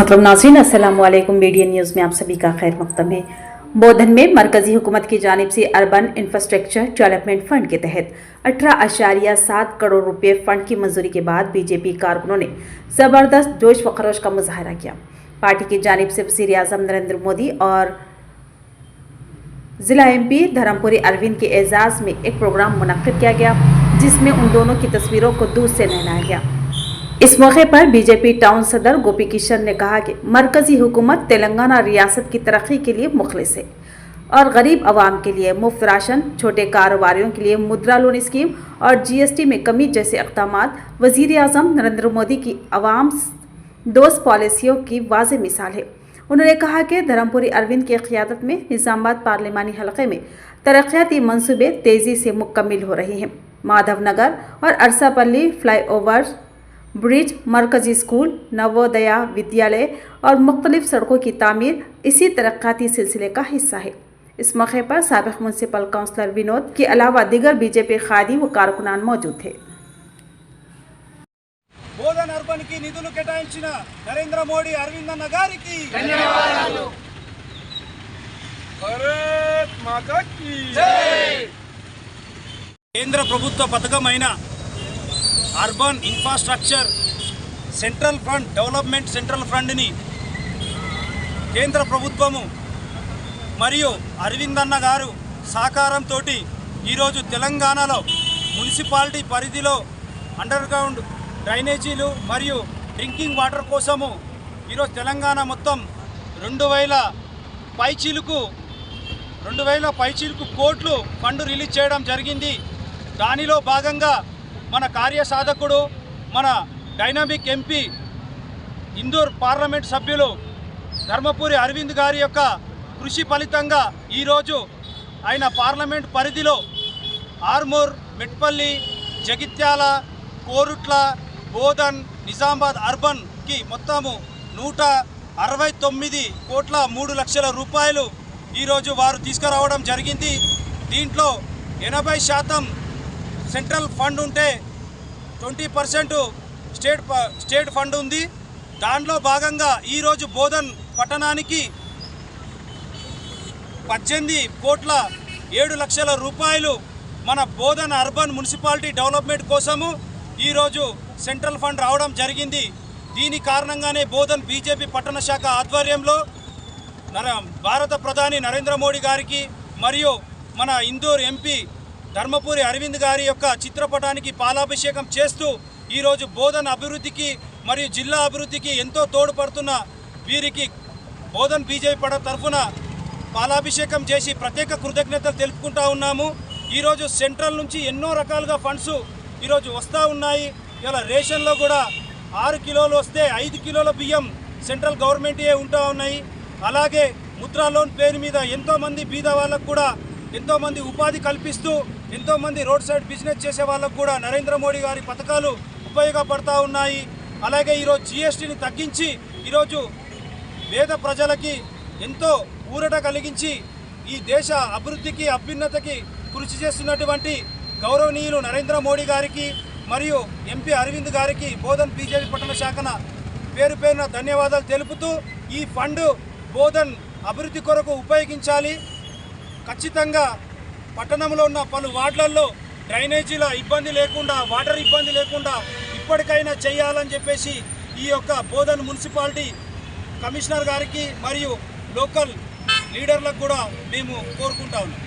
मोहतरम नाजरीन अस्सलाम वालेकुम मीडियन न्यूज़ में आप सभी का खैर मकदम है। बोधन में मरकजी हुकूमत की जानब से अर्बन इंफ्रास्ट्रक्चर डेवलपमेंट फंड के तहत अठारह अशारिया सात करोड़ रुपए फंड की मंजूरी के बाद बीजेपी कारकुनों ने ज़बरदस्त जोश व खरोश का मुजाहरा किया। पार्टी की जानब से वज़ीर अजम नरेंद्र मोदी और ज़िला एम पी धर्मपुरी अरविंद के एजाज़ में एक प्रोग्राम मुनद किया गया, जिसमें उन दोनों की तस्वीरों को दूर से नहलाया गया। इस मौके पर बीजेपी टाउन सदर गोपी किशन ने कहा कि मरकजी हुकूमत तेलंगाना रियासत की तरक्की के लिए मुखलिस है और गरीब आवाम के लिए मुफ़्त राशन, छोटे कारोबारियों के लिए मुद्रा लोन स्कीम और जीएसटी में कमी जैसे इकदाम वज़ीर अजम नरेंद्र मोदी की आवाम दोस्त पॉलिसियों की वाज मिसाल है। उन्होंने कहा कि धर्मपुरी अरविंद की क्यादत में निज़ामबाद पार्लिमानी हलके में तरक्याती मनसूबे तेज़ी से मुकम्मिल हो रहे हैं। माधव नगर और अरसापल्ली फ्लाईओवर ब्रिज मरकजी स्कूल नवोदया विद्यालय और मुख्तलिफ सड़कों की तामीर इसी तरक्याती सिलसिले का हिस्सा है इस मौके पर सबक म्यूनसिपल काउंसलर विनोद के अलावा दिगर बीजेपी खादी व कारकुनान मौजूद थे బోధన్ అర్బన్ కి నిధులు కేటాయించిన నరేంద్ర మోడీ అరవింద్ అన్న గారికి భారత్ మాతా కీ కేంద్ర ప్రభుత్వ పథకమైన urban infrastructure central fund development central ఫండ్ని కేంద్ర ప్రభుత్వము మరియు అరవింద్ అన్న గారు సహకారంతో ఈరోజు తెలంగాణలో మున్సిపాలిటీ పరిధిలో అండర్ గ్రౌండ్ డ్రైనేజీలు మరియు డ్రింకింగ్ వాటర్ కోసము ఈరోజు తెలంగాణ మొత్తం రెండు వేల పైచీలకు రెండు వేల పైచీలకు కోట్లు ఫండ్ రిలీజ్ చేయడం జరిగింది. దానిలో భాగంగా మన కార్యసాధకుడు మన డైనామిక్ ఎంపీ ఇందూర్ పార్లమెంట్ సభ్యులు ధర్మపురి అరవింద్ గారి యొక్క కృషి ఫలితంగా ఈరోజు ఆయన పార్లమెంట్ పరిధిలో ఆర్మూర్ మెట్పల్లి జగిత్యాల కోరుట్ల బోధన్ నిజామాబాద్ అర్బన్కి మొత్తము నూట అరవై తొమ్మిది కోట్ల మూడు లక్షల రూపాయలు ఈరోజు వారు తీసుకురావడం జరిగింది. దీంట్లో ఎనభై శాతం సెంట్రల్ ఫండ్ ఉంటే ట్వంటీ పర్సెంట్ స్టేట్ ప- స్టేట్ ఫండ్ ఉంది. దానిలో భాగంగా ఈరోజు బోధన్ పట్టణానికి పద్దెనిమిది కోట్ల ఏడు లక్షల రూపాయలు మన బోధన్ అర్బన్ మున్సిపాలిటీ డెవలప్మెంట్ కోసము ఈరోజు సెంట్రల్ ఫండ్ రావడం జరిగింది. దీని కారణంగానే బోధన్ బీజేపీ పట్టణ శాఖ ఆధ్వర్యంలో నర భారత ప్రధాని నరేంద్ర మోడీ గారికి మరియు మన ఇందూర్ ఎంపీ ధర్మపురి అరవింద్ గారి యొక్క చిత్రపటానికి పాలాభిషేకం చేస్తూ ఈరోజు బోధన్ అభివృద్ధికి మరియు జిల్లా అభివృద్ధికి ఎంతో తోడ్పడుతున్న వీరికి బోధన్ బీజేపీ పడ తరఫున పాలాభిషేకం చేసి ప్రత్యేక కృతజ్ఞతలు తెలుపుకుంటా ఉన్నాము. ఈరోజు సెంట్రల్ నుంచి ఎన్నో రకాలుగా ఫండ్స్ ఈరోజు వస్తూ ఉన్నాయి. ఇలా రేషన్లో కూడా ఆరు కిలోలు వస్తే ఐదు కిలోల బియ్యం సెంట్రల్ గవర్నమెంటే ఉంటా ఉన్నాయి. అలాగే ముద్రా లోన్ పేరు మీద ఎంతోమంది బీద వాళ్ళకు కూడా ఎంతోమంది ఉపాధి కల్పిస్తూ ఎంతోమంది రోడ్ సైడ్ బిజినెస్ చేసే వాళ్ళకు కూడా నరేంద్ర మోడీ గారి పథకాలు ఉపయోగపడతా ఉన్నాయి. అలాగే ఈరోజు జిఎస్టీని తగ్గించి ఈరోజు పేద ప్రజలకి ఎంతో ఊరట కలిగించి ఈ దేశ అభివృద్ధికి అభ్యున్నతకి కృషి చేస్తున్నటువంటి గౌరవనీయులు నరేంద్ర మోడీ గారికి మరియు ఎంపీ అరవింద్ గారికి బోధన్ బీజేపీ పట్టణ శాఖన పేరు పేరున ధన్యవాదాలు తెలుపుతూ ఈ ఫండ్ బోధన్ అభివృద్ధి కొరకు ఉపయోగించాలి. ఖచ్చితంగా పట్టణంలో ఉన్న పలు వార్డులలో డ్రైనేజీల ఇబ్బంది లేకుండా వాటర్ ఇబ్బంది లేకుండా ఇప్పటికైనా చేయాలని చెప్పేసి ఈ యొక్క బోధన్ మున్సిపాలిటీ కమిషనర్ గారికి మరియు లోకల్ లీడర్లకు కూడా మేము కోరుకుంటా ఉన్నాం.